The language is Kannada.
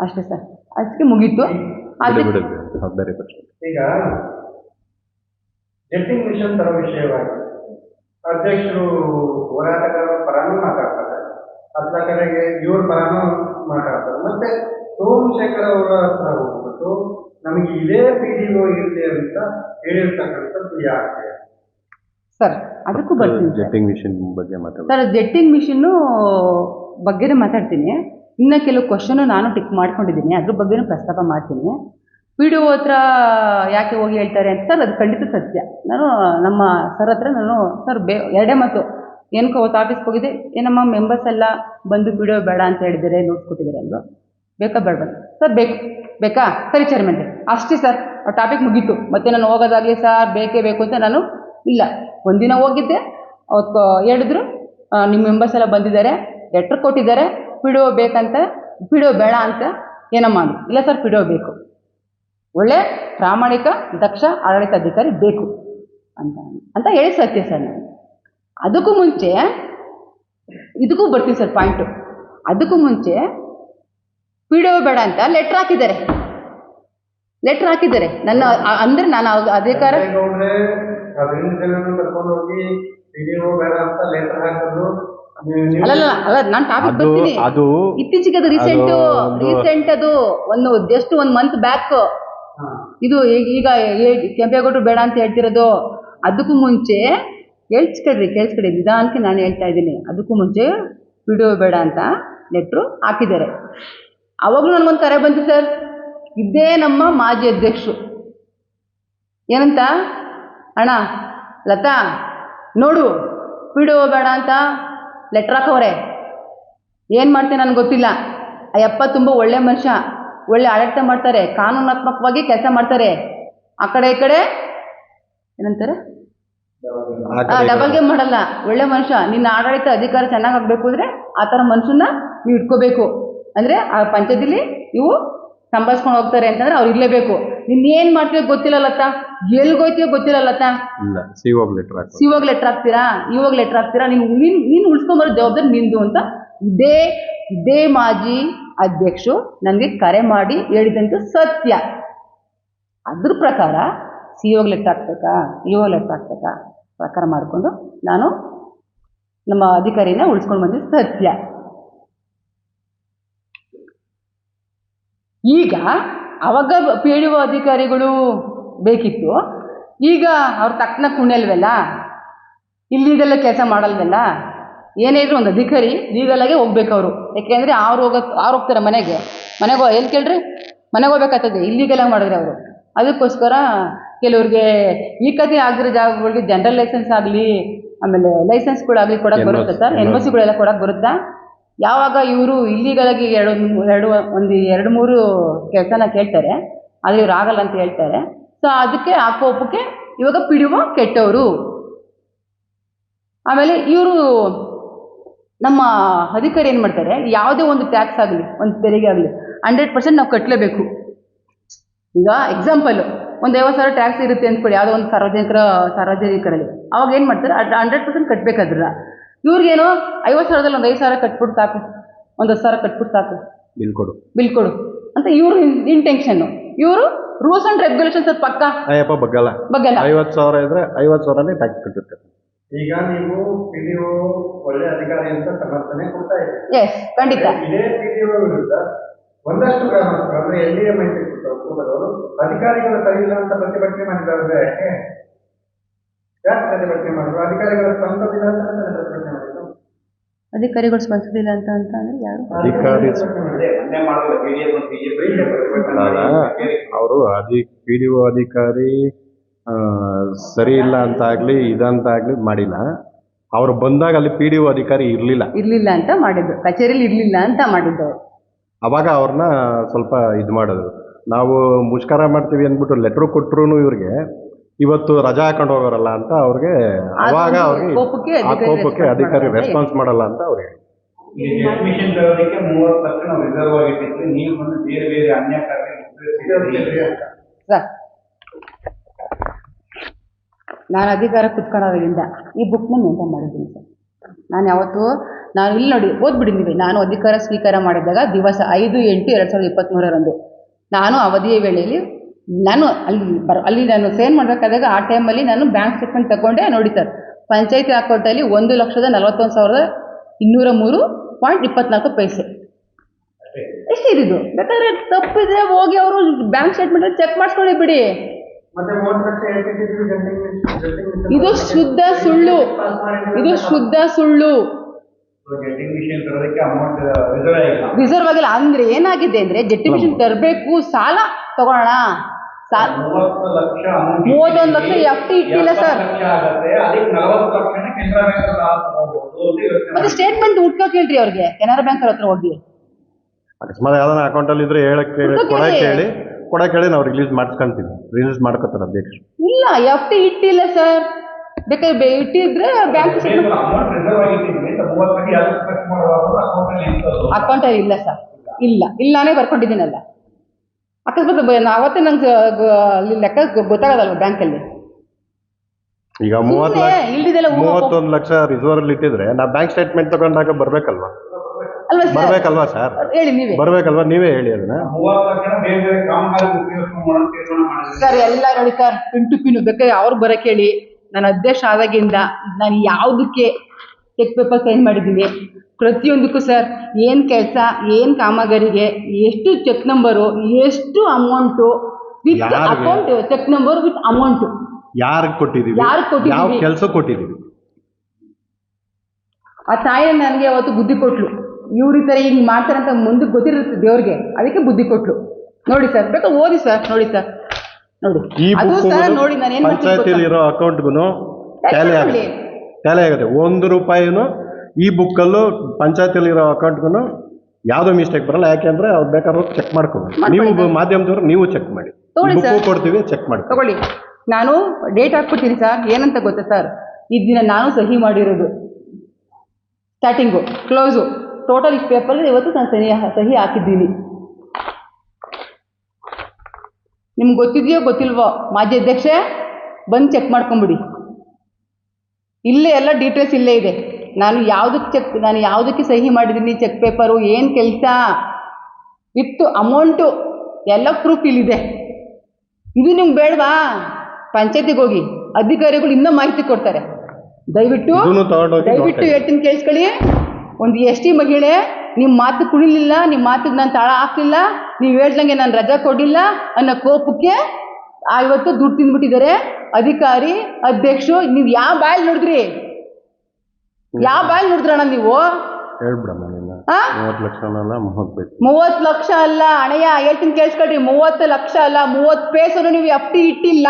ಅಷ್ಟೇ ಸರ್. ಅದಕ್ಕೆ ಮುಗೀತು ಜಡ್ಜಿಂಗ್ ಮಿಷನ್ ತರೋ ವಿಷಯವಾಗಿ ಅಧ್ಯಕ್ಷರು ಹೋರಾಟಗಾರರ ಪರನೂ ಮಾತಾಡ್ತಾರೆ. ಅದರ ಕಡೆಗೆ ಇವ್ರ ಪರನೂ ಮಾತಾಡ್ತಾರೆ. ಮತ್ತೆ ಸೋಮಶೇಖರ್ ಅವರ ಹತ್ರ ಹೋಗ್ಬಿಟ್ಟು ನಮಗೆ ಇದೇ ಪಿ ಡಿ ಒ ಇರಲಿ ಅಂತ ಹೇಳಿರ್ತಕ್ಕಂಥದ್ದು ಯಾಕೆ? ಸರ್ ಅದಕ್ಕೂ ಬರ್ತೀನಿ ಸರ್ ಜೆಟ್ಟಿಂಗ್ ಮಿಷಿನ್ ಬಗ್ಗೆ ಮಾತಾಡ್ತೀನಿ ಸರ್ ಜೆಟ್ಟಿಂಗ್ ಮಿಷಿನ್ನು ಬಗ್ಗೆನೇ ಮಾತಾಡ್ತೀನಿ. ಇನ್ನು ಕೆಲವು ಕ್ವಶನು ನಾನು ಟಿಕ್ ಮಾಡ್ಕೊಂಡಿದ್ದೀನಿ. ಅದ್ರ ಬಗ್ಗೆನೂ ಪ್ರಸ್ತಾಪ ಮಾಡ್ತೀನಿ. ಒ ಹತ್ರ ಯಾಕೆ ಹೋಗಿ ಹೇಳ್ತಾರೆ ಅಂತ ಸರ್, ಅದು ಖಂಡಿತ ಸತ್ಯ. ನಾನು, ನಮ್ಮ ಸರ್ ಹತ್ರ ನಾನು, ಸರ್ ಬೇ, ಎರಡೇ ಮಾತು. ಏನಕ್ಕೆ ಅವತ್ತು ಆಫೀಸ್ಗೆ ಹೋಗಿದ್ದೆ. ಏನಮ್ಮ ಮೆಂಬರ್ಸ್ ಎಲ್ಲ ಬಂದು ಒ ಬೇಡ ಅಂತ ಹೇಳಿದರೆ ನೋಟ್ಸ್ ಕೊಟ್ಟಿದ್ದಾರೆ ಅಲ್ವಾ? ಬೇಕಾ ಬೇಡ ಸರ್, ಬೇಕು. ಬೇಕಾ? ಸರಿ ಚೇರ್ಮನ್ ಅಷ್ಟೇ ಸರ್. ಆ ಟಾಪಿಕ್ ಮುಗೀತು. ಮತ್ತೆ ನಾನು ಹೋಗೋದಾಗಲಿ ಸರ್, ಬೇಕೇ ಬೇಕು ಅಂತ ನಾನು ಇಲ್ಲ. ಒಂದಿನ ಹೋಗಿದ್ದೆ. ಅವತ್ತು ಹೇಳಿದ್ರು ನಿಮ್ಮ ಮೆಂಬರ್ಸ್ ಎಲ್ಲ ಬಂದಿದ್ದಾರೆ. ಲೆಟ್ರ್ ಕೊಟ್ಟಿದ್ದಾರೆ. ಪಿ ಡಿ ಬೇಕಂತ ಪಿ ಬೇಡ ಅಂತ ಏನೋ ಮಾಡಿ. ಇಲ್ಲ ಸರ್ ಪಿ ಬೇಕು. ಒಳ್ಳೆ ಪ್ರಾಮಾಣಿಕ, ದಕ್ಷ ಆಡಳಿತಾಧಿಕಾರಿ ಬೇಕು ಅಂತ. ಅಂತ ಹೇಳಿ ಸತ್ಯ ಸರ್ ನಾನು. ಅದಕ್ಕೂ ಮುಂಚೆ, ಇದಕ್ಕೂ ಬರ್ತೀನಿ ಸರ್ ಪಾಯಿಂಟು. ಅದಕ್ಕೂ ಮುಂಚೆ, ಪಿಡೋ ಬೇಡ ಅಂತ ಲೆಟ್ರ್ ಹಾಕಿದ್ದಾರೆ. ಲೆಟ್ರ್ ಹಾಕಿದ್ದಾರೆ. ನನ್ನ ಅಂದ್ರೆ ನಾನು ಅಧಿಕಾರ ಕರ್ಕೊಂಡೋಗಿ ಬೇಡ ಅಂತ ಲೆಟರ್ ಹಾಕಿದ್ರು. ಅಲ್ಲ ನಾನು ಟಾಪಿಕ್ ಬರ್ತೀನಿ. ಅದು ಇತ್ತೀಚೆಗೆ ಅದು ರೀಸೆಂಟ್ ರೀಸೆಂಟ್ ಅದು ಒಂದು ಜಸ್ಟ್ ಒಂದು ಮಂತ್ ಬ್ಯಾಕ್ ಇದು ಈಗ ಕೆಂಪೇಗೌಡರು ಬೇಡ ಅಂತ ಹೇಳ್ತಿರೋದು. ಅದಕ್ಕೂ ಮುಂಚೆ ಕೇಳಿಸ್ಕೊಡ್ರಿ ಕೇಳಿಸ್ಕೊಡಿ. ನಿಧಾನಕ್ಕೆ ನಾನು ಹೇಳ್ತಾ ಇದ್ದೀನಿ. ಅದಕ್ಕೂ ಮುಂಚೆ ವಿಡಿಯೋ ಬೇಡ ಅಂತ ಲೆಟ್ರು ಹಾಕಿದ್ದಾರೆ. ಅವಾಗಲೂ ನನಗೊಂದು ಕರೆ ಬಂತು ಸರ್. ಇದೇ ನಮ್ಮ ಮಾಜಿ ಅಧ್ಯಕ್ಷರು. ಏನಂತ? ಅಣ್ಣ ಲತಾ ನೋಡು ವಿಡಿಯೋ ಬೇಡ ಅಂತ ಲೆಟ್ರ್ ಹಾಕವ್ರೆ. ಏನು ಮಾಡ್ತೀನಿ ನನಗೆ ಗೊತ್ತಿಲ್ಲ. ಅಯ್ಯಪ್ಪ ತುಂಬ ಒಳ್ಳೆ ಮನುಷ್ಯ. ಒಳ್ಳೆ ಆಡಳಿತ ಮಾಡ್ತಾರೆ. ಕಾನೂನಾತ್ಮಕವಾಗಿ ಕೆಲಸ ಮಾಡ್ತಾರೆ. ಆ ಕಡೆ ಈ ಕಡೆ. ಏನಂತಾರೆ? ಆ ಡಬಲ್. ಗೇಮ್ ಮಾಡಲ್ಲ. ಒಳ್ಳೆ ಮನುಷ್ಯ. ನಿನ್ನ ಆಡಳಿತ ಅಧಿಕಾರ ಚೆನ್ನಾಗಿ ಆಗಬೇಕು ಅಂದರೆ ಆ ಥರ ಮನುಷ್ಯನ ನೀವು ಇಟ್ಕೋಬೇಕು. ಅಂದರೆ ಆ ಪಂಚದಲ್ಲಿ ನೀವು ಸಂಭಾಳಿಸ್ಕೊಂಡು ಹೋಗ್ತಾರೆ ಅಂತಂದ್ರೆ ಅವ್ರು ಇರಲೇಬೇಕು ನಿನ್ನ ಏನು ಮಾಡ್ತೀವೋ ಗೊತ್ತಿಲ್ಲ ಲತಾ. ಎಲ್ಗೋಯ್ತೀವೋ ಗೊತ್ತಿಲ್ಲ ಲತಾ. ಇಲ್ಲ ಸಿ ಹೋಗ್ ಲೆಟರ್ ಇವಾಗ ಲೆಟ್ರ್ ಹಾಕ್ತೀರಾ? ಇವಾಗ ಲೆಟ್ರ್ ಹಾಕ್ತೀರಾ? ನೀನು ನೀನ್ ನೀನ್ ಉಳಿಸ್ಕೊಂಬರೋ ಜವಾಬ್ದಾರಿ ನಿಂದು ಅಂತ ಇದೇ ಇದೇ ಮಾಜಿ ಅಧ್ಯಕ್ಷರು ನನಗೆ ಕರೆ ಮಾಡಿ ಹೇಳಿದಂತ ಸತ್ಯ. ಅದ್ರ ಪ್ರಕಾರ ಸಿ ಲೆಟರ್ ಲೆಟ್ರ್ ಹಾಕ್ಬೇಕಾ? ಇವಾಗ ಲೆಟರ್ ಹಾಕ್ಬೇಕಾ? ಪ್ರಕಾರ ಮಾಡಿಕೊಂಡು ನಾನು ನಮ್ಮ ಅಧಿಕಾರಿನ ಉಳಿಸ್ಕೊಂಡು ಬಂದಿದ್ದು ಸತ್ಯ. ಈಗ ಅವಾಗ ಪಿ ಡಿ ಒ ಅಧಿಕಾರಿಗಳು ಬೇಕಿತ್ತು ಈಗ ಅವ್ರ ತಕ್ಕನ ಕುಣಿಯಲ್ವಲ್ಲ ಇಲ್ಲಿದೆಲ್ಲ ಕೆಲಸ ಮಾಡಲ್ವಲ್ಲ ಏನೇ ಇದ್ರು ಒಂದು ಅಧಿಕಾರಿ ಲೀಗಲಾಗೆ ಹೋಗ್ಬೇಕು ಅವರು. ಯಾಕೆಂದರೆ ಅವ್ರು ಹೋಗೋ ಅವ್ರು ಹೋಗ್ತಾರೆ ಮನೆಗೆ ಮನೆಗೆ ಏನು ಎಲ್ಲಿ ಕೇಳ್ರಿ? ಮನೆಗೆ ಹೋಗ್ಬೇಕಾಗ್ತದೆ ಇಲ್ಲಿಗೆಲ್ಲ ಮಾಡಿದ್ರೆ ಅವರು. ಅದಕ್ಕೋಸ್ಕರ ಕೆಲವ್ರಿಗೆ ಈ ಕತೆ ಆಗಿರೋ ಜಾಗಗಳಿಗೆ ಜನರಲ್ ಲೈಸೆನ್ಸ್ ಆಗಲಿ ಆಮೇಲೆ ಲೈಸೆನ್ಸ್ಗಳಾಗಲಿ ಕೊಡಕ್ಕೆ ಬರುತ್ತೆ ಸರ್? ಎನ್ ಒ ಸಿಗಳೆಲ್ಲ ಕೊಡಕ್ಕೆ ಬರುತ್ತಾ? ಯಾವಾಗ ಇವರು ಇಲ್ಲಿಗಳಿಗೆ ಎರಡು ಎರಡು ಒಂದು ಎರಡು ಮೂರು ಕೆಲಸನ ಕೇಳ್ತಾರೆ ಆದರೆ ಇವ್ರು ಆಗಲ್ಲ ಅಂತ ಹೇಳ್ತಾರೆ. ಸೊ ಅದಕ್ಕೆ ಆ ಕೋಪಕ್ಕೆ ಇವಾಗ ಪಿಡುವ ಕೆಟ್ಟವರು. ಆಮೇಲೆ ಇವರು ನಮ್ಮ ಅಧಿಕಾರಿ ಏನು ಮಾಡ್ತಾರೆ, ಯಾವುದೇ ಒಂದು ಟ್ಯಾಕ್ಸ್ ಆಗಲಿ, ಒಂದು ತೆರಿಗೆ ಆಗಲಿ ಹಂಡ್ರೆಡ್ ಪರ್ಸೆಂಟ್ ನಾವು ಕಟ್ಟಲೇಬೇಕು ಈಗ ಎಕ್ಸಾಂಪಲ್ ಒಂದು ಐವತ್ತು ಸಾವಿರ ಟ್ಯಾಕ್ಸ್ ಇರುತ್ತೆ ಅಂದ್ಕೊಳ್ಳಿ, ಯಾವುದೋ ಒಂದು ಸಾರ್ವಜನಿಕರ, ಸಾರ್ವಜನಿಕರಲ್ಲಿ. ಅವಾಗ ಏನು ಮಾಡ್ತಾರೆ ಹಂಡ್ರೆಡ್ ಪರ್ಸೆಂಟ್ ಕಟ್ಟಬೇಕಾದ್ರಲ್ಲ ಇವ್ರಿಗೇನೋ ಐವತ್ತು ಸಾವಿರದಲ್ಲಿ ಒಂದು ಐದು ಸಾವಿರ ಕಟ್ಬಿಟ್ಟು ಸಾಕು. ಒಂದು ಹತ್ತು ಸಾವಿರ ಕಟ್ಬಿಟ್ಟು ಸಾಕು. ಬಿಲ್ ಕೊಡು. ಬಿಲ್ ಕೊಡು. ಅಂತ ಇವರು ಇಂಟೆನ್ಷನ್ನು ಇವರು ರೂಲ್ಸ್ ಅಂಡ್ ರೆಗ್ಯುಲೇಷನ್ಸ್ ಪಕ್ಕ? ಅಯ್ಯಪ್ಪ ಬಗ್ಗಲ್ಲ. ಬಗ್ಗಲ್ಲ. ಐವತ್ತು ಸಾವಿರ ಇದ್ರೆ ಐವತ್ತು ಸಾವಿರನೇ ಟ್ಯಾಕ್ಸ್ ಕಟ್ಟುತ್ತೆ ಈಗ ನೀವು ಪಿ ಡಿ ಒ ಒಳ್ಳೆ ಅಧಿಕಾರಿ ಅಂತ ಸಮರ್ಥನೆ ಕೊಡ್ತಾ ಇದೆ ಎಸ್ ಖಂಡಿತ. ಇದೇ ಪಿ ಡಿ ಒ ವಿರುದ್ಧ ಒಂದಷ್ಟು ಗ್ರಾಮಸ್ಥರು ಅಂದ್ರೆ ಎಲ್ ಎ ಮೈತ್ರಿ ಅಧಿಕಾರಿಗಳು ಸರಿ ಇಲ್ಲ ಅಂತ ಪ್ರತಿಭಟನೆ ಮಾಡಿದ್ದಾರೆ ಪ್ರತಿಭಟನೆ ಮಾಡಿದ್ರು? ಅಧಿಕಾರಿಗಳ ಸ್ಪಂದಿಸಿಲ್ಲ ಅಂತ ಪ್ರತಿಭಟನೆ ಮಾಡಿದ್ರು? ಅಧಿಕಾರಿಗಳು ಸ್ಪಂದಿಸಲಿಲ್ಲ ಅಂತ ಅಂತ ಅಂದ್ರೆ ಯಾರು? ಅಧಿಕಾರಿ ಮಾಡಿದ್ರೆ. ಅವರು ಅಧಿ ಪಿ ಡಿ ಒ ಅಧಿಕಾರಿ ಸರಿ ಇಲ್ಲ ಅಂತ ಆಗ್ಲಿ ಇದಂತ ಆಗ್ಲಿ ಮಾಡಿಲ್ಲ. ಅವ್ರು ಬಂದಾಗ ಅಲ್ಲಿ ಪಿ ಡಿ ಒ ಅಧಿಕಾರಿ ಇರ್ಲಿಲ್ಲ. ಇರ್ಲಿಲ್ಲ ಅಂತ ಮಾಡಿದ್ರು ಕಚೇರಿಲಿ ಇರ್ಲಿಲ್ಲ ಅಂತ ಮಾಡಿದ್ದು ಅವಾಗ ಅವ್ರನ್ನ ಸ್ವಲ್ಪ ಇದು ಮಾಡೋದು. ನಾವು ಮುಷ್ಕರ ಮಾಡ್ತೀವಿ ಅಂದ್ಬಿಟ್ಟು ಲೆಟ್ರ್ ಕೊಟ್ರು ಇವ್ರಿಗೆ. ಇವತ್ತು ರಜಾ ಹಾಕೊಂಡು ಹೋಗೋರಲ್ಲ ಅಂತ ಅವ್ರಿಗೆ ಅವಾಗ ಅವ್ರಿಗೆ ಕೋಪಕ್ಕೆ ಆ ಅಧಿಕಾರಿ ಕೋಪಕ್ಕೆ response ಅಧಿಕಾರಿ ಮಾಡಲ್ಲ. ರೆಸ್ಪಾನ್ಸ್ ಮಾಡಲ್ಲ ಅಂತ ಅವ್ರಿಗೆ ಈ ಅಡ್ಮಿಷನ್ ತರೋದಕ್ಕೆ ಮೂವತ್ತು ಲಕ್ಷ ನಾವು ರಿಸರ್ವ್ ಆಗಿಟ್ಟಿದ್ವಿ ನೀವು ಬಂದು ಬೇರೆ ಬೇರೆ ಅನ್ಯ ಕಾರ್ಯ ಸರ್ ನಾನು ಅಧಿಕಾರ ಕುತ್ಕೊಳ್ಳೋದ್ರಿಂದ ಈ ಬುಕ್ನ ಮೇಂಟೈನ್ ಮಾಡಿದ್ದೀನಿ ಸರ್. ನಾನು ಯಾವತ್ತು ನಾನು ಇಲ್ಲಿ ನೋಡಿ ಓದ್ಬಿಡಿ ನೀವು. ನಾನು ಅಧಿಕಾರ ಸ್ವೀಕಾರ ಮಾಡಿದಾಗ ದಿವಸ ಐದು ಎಂಟು ಎರಡು ಸಾವಿರದ ಇಪ್ಪತ್ತ್ಮೂರರಂದು ನಾನು ಅವಧಿಯ ವೇಳೆಯಲ್ಲಿ ನಾನು ಅಲ್ಲಿ ಬರ್ ಅಲ್ಲಿ ನಾನು ಸೇನ್ ಮಾಡಬೇಕಾದಾಗ ಆ ಟೈಮಲ್ಲಿ ನಾನು ಬ್ಯಾಂಕ್ ಸ್ಟೇಟ್ಮೆಂಟ್ ತಗೊಂಡೆ ನೋಡಿ ಸರ್ ಪಂಚಾಯತಿ ಅಕೌಂಟಲ್ಲಿ ಒಂದು ಲಕ್ಷದ ನಲವತ್ತೊಂದು ಸಾವಿರದ ಇನ್ನೂರ ಮೂರು ಪಾಯಿಂಟ್ ಇಪ್ಪತ್ನಾಲ್ಕು ಪೈಸೆ. ಎಷ್ಟು ಇದಿದು? ಬೇಕಾದ್ರೆ ತಪ್ಪಿದ್ರೆ ಹೋಗಿ ಅವರು ಬ್ಯಾಂಕ್ ಸ್ಟೇಟ್ಮೆಂಟ್ ಚೆಕ್ ಮಾಡಿಸ್ಕೊಳ್ಳಿ ಬಿಡಿ. ಇದು ಶುದ್ಧ ಸುಳ್ಳು. ಇದು ಶುದ್ಧ ಸುಳ್ಳು. ರಿಸರ್ವ್ ಆಗಿಲ್ಲ. ರಿಸರ್ವ್ ಆಗಿಲ್ಲ. ಅಂದ್ರೆ ಏನಾಗಿದೆ ಅಂದ್ರೆ ಜೆಟ್ಟಿ ಮಿಷನ್ ತರಬೇಕು ಸಾಲ ತಗೊಳ್ಳೋಣ. ಸಾಲ ಮೂವತ್ತು ಲಕ್ಷ ಎಫ್ ಟಿ ಇಟ್ಟಿಲ್ಲ ಸರ್. ಮತ್ತೆ ಸ್ಟೇಟ್ಮೆಂಟ್ ಹುಡ್ಕೋ ಕೇಳ್ರಿ ಅವ್ರಿಗೆ. ಕೆನರಾ ಬ್ಯಾಂಕ್ ಅವ್ರ ಹತ್ರ ಹೋಗಿ ಅಕಸ್ಮಾತ್ ಯಾವ್ದಾನ ಅಕೌಂಟಲ್ಲಿ ಇದ್ರೆ ಹೇಳಕ್ ಕೊಡಕ್ಕೆ ಕೊಡಕ್ಕೆ ಹೇಳಿ. ಕೊಡಕ್ ಕೊಡಕ್ಕೆ ಹೇಳಿ ನಾವು ರಿಲೀಸ್ ಮಾಡ್ಸ್ಕೊಂತೀವಿ. ರಿಲೀಸ್ ಮಾಡ್ಕೋತಾರೆ ಅಧ್ಯಕ್ಷರು. ಇಲ್ಲ ಎಫ್ ಟಿ ಇಟ್ಟಿಲ್ಲ ಸರ್. ಬೇಕಾದ್ರೆ ಬೆ- ಇಟ್ಟಿದ್ರೆ ಬ್ಯಾಂಕ್ ಅಕೌಂಟ್ ಅಲ್ಲಿ ಇಲ್ಲ ಸರ್. ಇಲ್ಲ. ಇಲ್ಲಾನೇ ಬರ್ಕೊಂಡಿದ್ದೀನಲ್ಲ. ಅಕಸ್ಮಾತ್ ನಾ ಅವತ್ತೇ ನಂಗೆ ಅಲ್ಲಿ ಲೆಕ್ಕ ಗೊತ್ತಾಗೋದಲ್ವ ಬ್ಯಾಂಕಲ್ಲಿ? ಈಗ ಮೂವತ್ತು ಸುಮ್ನೆ ಲಕ್ಷ ಇಲ್ದಿದ್ದೆಲ್ಲ ಮೂವತ್ತೊಂದು ಲಕ್ಷ ರಿಸರ್ವ್ ಇಟ್ಟಿದ್ರೆ ನಾ ಬ್ಯಾಂಕ್ ಸ್ಟೇಟ್ಮೆಂಟ್ ತಗೊಂಡಾಗ ಬರ್ಬೇಕಲ್ವಾ? ಅಲ್ವಾ ಸರ್? ಬರ್ಬೇಕಲ್ವಾ ಸರ್? ಹೇಳಿ ನೀವೇ. ಬರ್ಬೇಕಲ್ವಾ? ನೀವೇ ಹೇಳಿ ಅದನ್ನ. ಮೂವತ್ತು ಲಕ್ಷ ಬೇರೆ ಬೇರೆ ಕಾಮಗಾರಿ ಉಪಯೋಗ ಮಾಡೋಣ ತೀರ್ಮಾನ ಮಾಡಿದ್ವಿ ಸರ್ ಎಲ್ಲ ನೋಡಿ ಸರ್ ಪಿನ್ ಟು ಪಿನ್ ಬೇಕಾದ್ರೆ ಅವ್ರು ಬರಕ್ಕೆ ಹೇಳಿ. ನಾನು ಅಧ್ಯಕ್ಷ ಆದಾಗಿಂದ ನಾನು ಯಾವುದಕ್ಕೆ ಚೆಕ್ ಪೇಪರ್ ಸೈನ್ ಮಾಡಿದ್ದೀನಿ ಪ್ರತಿಯೊಂದಕ್ಕೂ ಸರ್ ಏನು ಕೆಲಸ ಏನು ಕಾಮಗಾರಿಗೆ ಎಷ್ಟು ಚೆಕ್ ನಂಬರು ಎಷ್ಟು ಅಮೌಂಟು ವಿತ್ ಯಾರಿಗೆ? Account check number with amount ಯಾರಿಗೆ ಕೊಟ್ಟಿದ್ದೀವಿ? ಯಾರಿಗ್ ಕೊಟ್ಟಿದ್ದೀವಿ? ಯಾವ ಕೆಲಸ ಕೊಟ್ಟಿದ್ದೀವಿ? ಆ ತಾಯಿ ನನಗೆ ಅವತ್ತು ಬುದ್ಧಿ ಕೊಟ್ಲು. ಇವ್ರ ಈ ಥರ ಹಿಂಗೆ ಮಾಡ್ತಾರೆ ಅಂತ ಮುಂದಕ್ಕೆ ಗೊತ್ತಿರುತ್ತೆ ದೇವ್ರಿಗೆ. ಅದಕ್ಕೆ ಬುದ್ಧಿ ಕೊಟ್ಲು. ನೋಡಿ ಸರ್ ಬೇಕಾ ಓದಿ ಸರ್ ನೋಡಿ ಸರ್ ನೋಡಿ. ಈ ಅದು ಬುಕ್ ಸರ್ ನೋಡಿ ನಾನು ಏನು ಮಾಡ್ತೀನಿ ಇರೋ ಅಕೌಂಟ್ಗೂ ಟ್ಯಾಲಿ? ಆಗುತ್ತೆ ಟ್ಯಾಲಿ ಆಗುತ್ತೆ. ಒಂದು ರೂಪಾಯಿನೂ ಈ ಬುಕ್ಕಲ್ಲೂ ಪಂಚಾಯತಿಲಿ ಇರೋ ಅಕೌಂಟ್ಗೂ ಯಾವುದೋ ಮಿಸ್ಟೇಕ್ ಬರಲ್ಲ. ಯಾಕೆಂದ್ರೆ ಅವ್ರು ಬೇಕಾದ್ರೆ ಚೆಕ್ ಮಾಡ್ಕೊಳ್ಳಿ ನೀವು ಮಾಧ್ಯಮದವರು ಮಾಧ್ಯಮದವ್ರು ನೀವು ಚೆಕ್ ಮಾಡಿ. ತಗೊಳ್ಳಿ ಬುಕ್ಕು ಸರ್. ಕೊಡ್ತೀವಿ ಚೆಕ್ ಮಾಡಿ ತಗೊಳ್ಳಿ. ನಾನು ಡೇಟ್ ಹಾಕ್ಬಿಡ್ತೀನಿ ಸರ್. ಏನಂತ ಗೊತ್ತಾ ಸರ್? ಈ ದಿನ ನಾನು ಸಹಿ ಮಾಡಿರೋದು. ಸ್ಟಾರ್ಟಿಂಗು ಕ್ಲೋಸು ಟೋಟಲ್ ಇಷ್ಟು ಪೇಪರ್ ಇವತ್ತು ನಾನು ಸಹಿ ಸಹಿ ಹಾಕಿದ್ದೀನಿ. ನಿಮ್ಗೆ ಗೊತ್ತಿದೆಯೋ ಗೊತ್ತಿಲ್ವೋ ಮಾಜಿ ಅಧ್ಯಕ್ಷೆ ಬಂದು ಚೆಕ್ ಮಾಡ್ಕೊಂಬಿಡಿ. ಇಲ್ಲೇ ಎಲ್ಲ ಡೀಟೇಲ್ಸ್ ಇಲ್ಲೇ ಇದೆ. ನಾನು ಯಾವುದಕ್ಕೆ ಚೆಕ್ ನಾನು ಯಾವುದಕ್ಕೆ ಸಹಿ ಮಾಡಿದ್ದೀನಿ ಚೆಕ್ ಪೇಪರು ಏನು ಕೆಲಸ? ಇತ್ತು ಅಮೌಂಟು ಎಲ್ಲ ಪ್ರೂಫ್ ಇಲ್ಲಿದೆ. ಇದು ನಿಮ್ಗೆ ಬೇಡವಾ? ಪಂಚಾಯತಿಗೆ ಹೋಗಿ ಅಧಿಕಾರಿಗಳು ಇನ್ನೂ ಮಾಹಿತಿ ಕೊಡ್ತಾರೆ. ದಯವಿಟ್ಟು ದಯವಿಟ್ಟು. ಹೇಳ್ತೀನಿ ಕೇಳಿಸ್ಕೊಳ್ಳಿ. ಒಂದು ಎಸ್ ಟಿ ಮಹಿಳೆ ನಿಮ್ಮ ಮಾತು ಕುಣಿಲಿಲ್ಲ ನಿಮ್ಮ ಮಾತಿಗೆ ನಾನು ತಾಳ ಹಾಕಲಿಲ್ಲ ನೀವು ಹೇಳ್ದಂಗೆ ನಾನು ರಜಾ ಕೊಡಲಿಲ್ಲ ಅನ್ನೋ ಕೋಪಕ್ಕೆ ಇವತ್ತು ದುಡ್ಡು ತಿಂದ್ಬಿಟ್ಟಿದ್ದಾರೆ. ಅಧಿಕಾರಿ ಅಧ್ಯಕ್ಷರು ನೀವು ಯಾವ ಬಾಯಲ್ಲಿ ನೋಡಿದ್ರಿ? ಯಾವ ಬಾಯಲ್ಲಿ ನೋಡಿದ್ರಣ್ಣ ನೀವು? ಮೂವತ್ತು ಲಕ್ಷ ಅಲ್ಲ ಅಣಯ್ಯ ಹೇಳ್ತೀನಿ ಕೇಳಿಸ್ಕೊಳ್ರಿ. ಮೂವತ್ತು ಲಕ್ಷ ಅಲ್ಲ ಮೂವತ್ತು ಪೇಸನ್ನು ನೀವು ಎಫ್ ಟಿ ಇಟ್ಟಿಲ್ಲ.